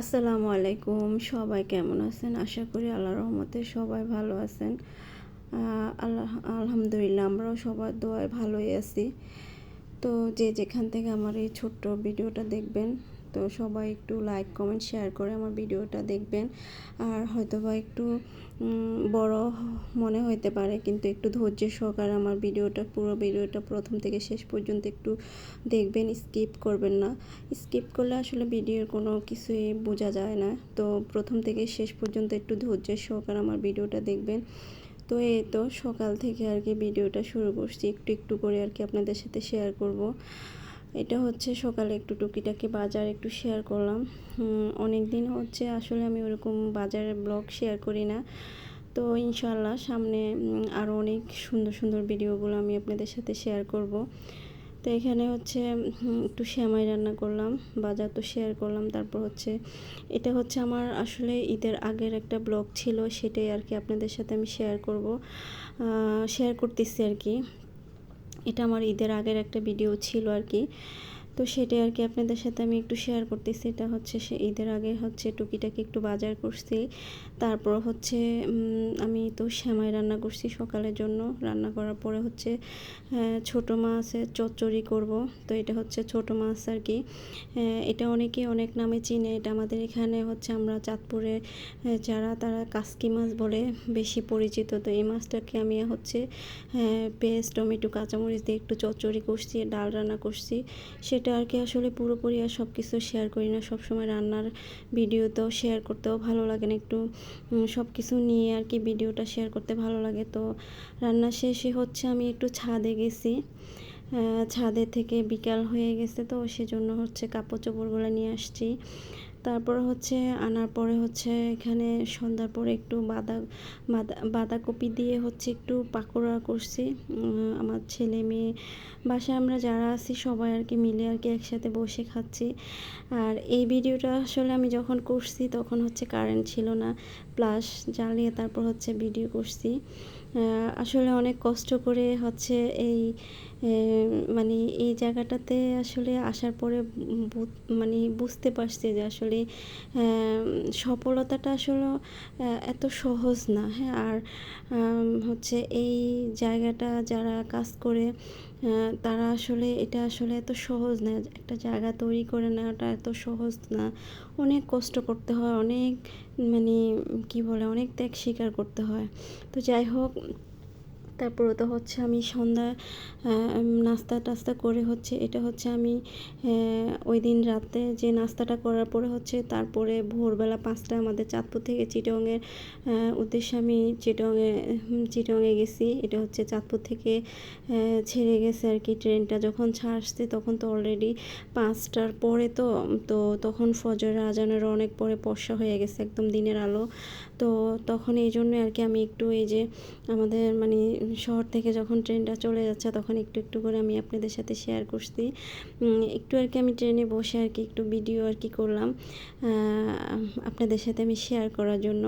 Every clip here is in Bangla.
আসসালামু আলাইকুম, সবাই কেমন আছেন? আশা করি আল্লাহ রহমতে সবাই ভালো আছেন। আল্লাহ, আলহামদুলিল্লাহ আমরাও সবার দোয়ায় ভালোই আছি। তো যে যেখান থেকে আমার এই ছোট্ট ভিডিওটা দেখবেন তো সবাই একটু লাইক কমেন্ট শেয়ার করে আমার ভিডিওটা দেখবেন। আর হয়তো বা একটু বড় মনে হইতে পারে, কিন্তু একটু ধৈর্য সহকারে আমার ভিডিওটা, পুরো ভিডিওটা প্রথম থেকে শেষ পর্যন্ত একটু দেখবেন স্কিপ করবেন না। স্কিপ করলে আসলে ভিডিওর কোনো কিছুই বোঝা যায় না। তো প্রথম থেকে শেষ পর্যন্ত একটু ধৈর্যের সহকারে আমার ভিডিওটা দেখবেন। তো এই তো সকাল থেকে আর কি ভিডিওটা শুরু করছি। একটু একটু করে আর কি আপনাদের সাথে শেয়ার করব। এটা হচ্ছে সকালে একটু টুকিটাকি বাজার একটু শেয়ার করলাম। অনেক দিন হচ্ছে আসলে আমি ওরকম বাজারের ব্লগ শেয়ার করি না। তো ইনশাল্লাহ সামনে আরও অনেক সুন্দর সুন্দর ভিডিওগুলো আমি আপনাদের সাথে শেয়ার করব। তো এখানে হচ্ছে একটু শ্যামাই রান্না করলাম, বাজার তো শেয়ার করলাম। তারপর হচ্ছে, এটা হচ্ছে আমার আসলে ঈদের আগের একটা ব্লগ ছিল, সেটাই আর কি আপনাদের সাথে আমি শেয়ার করব। শেয়ার করতেছি আর কি। এটা আমার ঈদের আগের একটা ভিডিও ছিল আর কি। তো সেটাই আর কি আপনাদের সাথে আমি একটু শেয়ার করতেছি। এটা হচ্ছে সে ঈদের আগে হচ্ছে টুকিটাকি একটু বাজার করছি। তারপর হচ্ছে আমি তো শ্যামাই রান্না করছি সকালের জন্য। রান্না করার পরে হচ্ছে আহ, ছোটো মাছের চচ্চড়ি করব। তো এটা হচ্ছে ছোটো মাছ আর কি। আহ, এটা অনেকে অনেক নামে চিনে। এটা আমাদের এখানে হচ্ছে আমরা চাঁদপুরে যারা তারা কাসকি মাছ বলে বেশি পরিচিত। তো এই মাছটাকে আমি হচ্ছে পেঁয়াজ টমেটো কাঁচামরিচ দিয়ে একটু চচ্চড়ি করছি ডাল রান্না করছি। সেটা আর কি আসলে পুরোপুরি আর সব কিছু শেয়ার করি না। সবসময় রান্নার ভিডিও তো শেয়ার করতেও ভালো লাগে না। একটু সব কিছু নিয়ে আর কি ভিডিওটা শেয়ার করতে ভালো লাগে। তো রান্না শেষে হচ্ছে আমি একটু ছাদে গেছি। ছাদে থেকে বিকাল হয়ে গেছে তো সেজন্য হচ্ছে কাপড় চোপড়গুলো নিয়ে আসছি। তারপর হচ্ছে আনার পরে হচ্ছে এখানে সন্ধ্যার পরে একটু বাঁধা বাঁধা বাঁধাকপি দিয়ে হচ্ছে একটু পাকোড়া করছি। আমার ছেলে মেয়ে, বাসায় আমরা যারা আছি সবাই আর কি মিলে আর কি একসাথে বসে খাচ্ছি। আর এই ভিডিওটা আসলে আমি যখন করছি তখন হচ্ছে কারেন্ট ছিল না। প্লাস জ্বালিয়ে তারপর হচ্ছে ভিডিও করছি। আসলে অনেক কষ্ট করে হচ্ছে এই মানে এই জায়গাটাতে আসলে আসার পরে মানে বুঝতে পারছি যে আসলে সফলতাটা আসলে এত সহজ না হ্যাঁ? আর হচ্ছে এই জায়গাটা যারা কাজ করে তারা আসলে এটা আসলে এত সহজ না, একটা জায়গা তৈরি করে নেওয়াটা এত সহজ না। অনেক কষ্ট করতে হয়, অনেক মানে কি বলে, অনেক ত্যাগ স্বীকার করতে হয়। তো যাই হোক তারপরে তো হচ্ছে আমি সন্ধ্যা নাস্তা টাস্তা করে হচ্ছে, এটা হচ্ছে আমি ওই দিন রাতে যে নাস্তাটা করার পরে হচ্ছে তারপরে ভোরবেলা পাঁচটা আমাদের চাঁদপুর থেকে চিটংয়ের উদ্দেশ্যে আমি চিটংয়ে চিটংয়ে গেছি। এটা হচ্ছে চাঁদপুর থেকে ছেড়ে গেছে আর কি ট্রেনটা। যখন ছাড়ছে তখন তো অলরেডি পাঁচটার পরে তো তো তখন ফজর, আজানের অনেক পরে বর্ষা হয়ে গেছে, একদম দিনের আলো। তো তখন এই জন্য আর কি আমি একটু এই যে আমাদের মানে শহর থেকে যখন ট্রেনটা চলে যাচ্ছে, তখন একটু একটু করে আমি আপনাদের সাথে শেয়ার করছি। একটু আর কি আমি ট্রেনে বসে আর কি একটু ভিডিও আর কি করলাম আপনাদের সাথে আমি শেয়ার করার জন্য।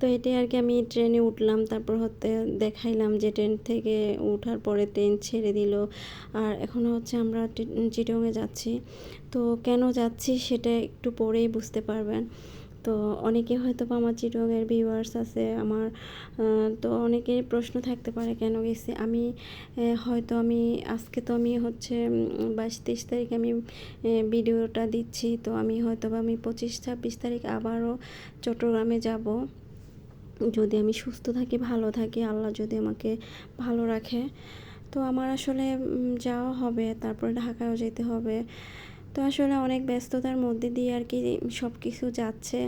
তো এটাই আর কি আমি ট্রেনে উঠলাম, তারপর হতে দেখাইলাম যে ট্রেন থেকে ওঠার পরে ট্রেন ছেড়ে দিল। আর এখন হচ্ছে আমরা চিটংয়ে যাচ্ছি। তো কেন যাচ্ছি সেটা একটু পরেই বুঝতে পারবেন। তো অনেকে হয়তো বা আমার চিটংয়ের ভিউয়ার্স আছে, আমার তো অনেকের প্রশ্ন থাকতে পারে কেন গেছি। আমি হয়তো আমি, আজকে তো আমি হচ্ছে বাইশ তেইশ তারিখ আমি ভিডিওটা দিচ্ছি, তো আমি হয়তো বা আমি পঁচিশ ছাব্বিশ তারিখ আবারও চট্টগ্রামে যাব। যদি আমি সুস্থ থাকি, ভালো থাকি, আল্লাহ যদি আমাকে ভালো রাখে, তো আমার আসলে যাওয়া হবে, তারপরে ঢাকায়ও যেতে হবে। তো আসলে অনেক ব্যস্ততার মধ্যে দিয়ে আর কি সব কিছু যাচ্ছে।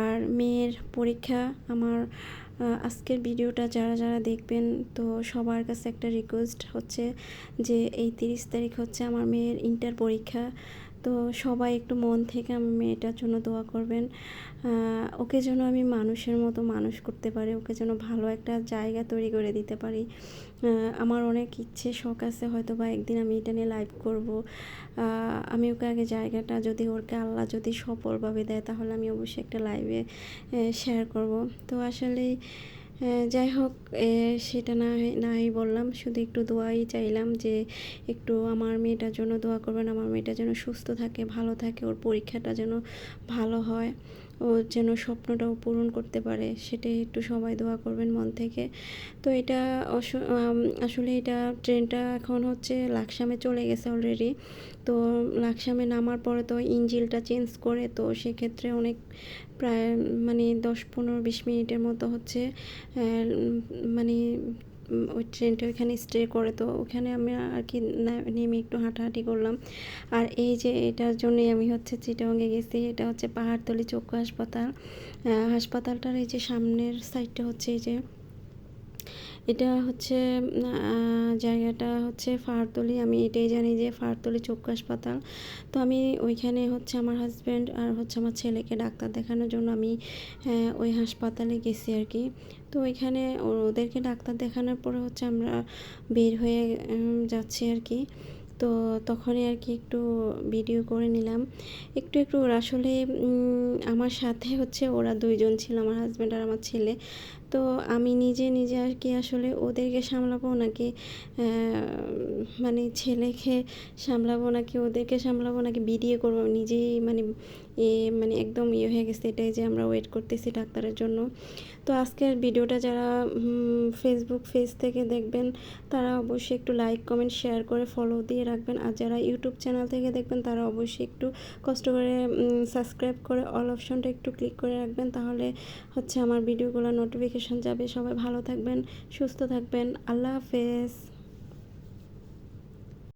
আর মেয়ের পরীক্ষা আমার আজকের ভিডিওটা যারা যারা দেখবেন, তো সবার কাছে একটা রিকোয়েস্ট হচ্ছে যে এই তিরিশ তারিখ হচ্ছে আমার মেয়ের ইন্টার পরীক্ষা। তো সবাই একটু মন থেকে আমি মেয়েটার জন্য দোয়া করবেন। ওকে যেন আমি মানুষের মতো মানুষ করতে পারি, ওকে যেন ভালো একটা জায়গা তৈরি করে দিতে পারি। আমার অনেক ইচ্ছে, শখ আছে হয়তো বা একদিন আমি এটা নিয়ে লাইভ করব। আমি ওকে আগে জায়গাটা যদি ওরকে আল্লাহ যদি সফলভাবে দেয়, তাহলে আমি অবশ্যই একটা লাইভে শেয়ার করব। তো আসলে যাই হোক সেটা না নাই বললাম। শুধু একটু দোয়াই চাইলাম যে, একটু আমার মেয়েটার জন্য দোয়া করবেন, আমার মেয়েটা যেন সুস্থ থাকে, ভালো থাকে, ওর পরীক্ষাটা যেন ভালো হয়, ও যেন স্বপ্নটাও পূরণ করতে পারে, সেটাই একটু সবাই দোয়া করবেন মন থেকে। তো এটা আসলে এটা ট্রেনটা এখন হচ্ছে, লাকসামে চলে গেছে অলরেডি তো লাকসামে নামার পরে তো ইঞ্জিলটা চেঞ্জ করে, তো সেক্ষেত্রে অনেক প্রায় মানে দশ পনেরো বিশ মিনিটের মতো হচ্ছে মানে ওই ট্রেনটা ওইখানে স্টে করে, তো ওখানে আমি আর কি নেমে একটু হাঁটাহাঁটি করলাম। আর এই যে এটার জন্যই আমি হচ্ছে চিটাঙ্গে গেছি, এটা হচ্ছে পাহাড়তলি চক্ষু হাসপাতাল। হাসপাতালটার এই যে সামনের সাইডটা হচ্ছে এই যে এটা হচ্ছে জায়গাটা হচ্ছে ফারতলি। আমি এটাই জানি যে ফারতলি চক্ষু হাসপাতাল। তো আমি ওইখানে হচ্ছে আমার হাজব্যান্ড আর হচ্ছে আমার ছেলেকে ডাক্তার দেখানোর জন্য আমি আহ, ওই হাসপাতালে গেছি আর কি। তো ওইখানে ওদেরকে ডাক্তার দেখানোর পরে হচ্ছে আমরা বের হয়ে যাচ্ছি আর কি। তো তখনই আর কি একটু ভিডিও করে নিলাম। একটু একটু ওরা আসলে আমার সাথে হচ্ছে ওরা দুইজন ছিল, আমার হাজব্যান্ড আর আমার ছেলে। তো আমি নিজে নিজে আর কি আসলে ওদেরকে সামলাবো নাকি মানে ছেলেকে সামলাবো নাকি ওদেরকে সামলাবো নাকি ভিডিও করব? নিজেই মানে মানে একদম ইয়ে হয়ে গেছে এটাই যে আমরা ওয়েট করতেছি ডাক্তারের জন্য। তো আজকের ভিডিওটা যারা ফেসবুক পেজ থেকে দেখবেন, তারা অবশ্যই একটু লাইক কমেন্ট শেয়ার করে ফলো দিয়ে রাখবেন। আর যারা ইউটিউব চ্যানেল থেকে দেখবেন, তারা অবশ্যই একটু কষ্ট করে সাবস্ক্রাইব করে অল অপশনটা একটু ক্লিক করে রাখবেন। তাহলে হচ্ছে আমার ভিডিওগুলো নোটিফিকেশন যাবে। সবাই ভালো থাকবেন, সুস্থ থাকবেন। আল্লাহ হাফেজ।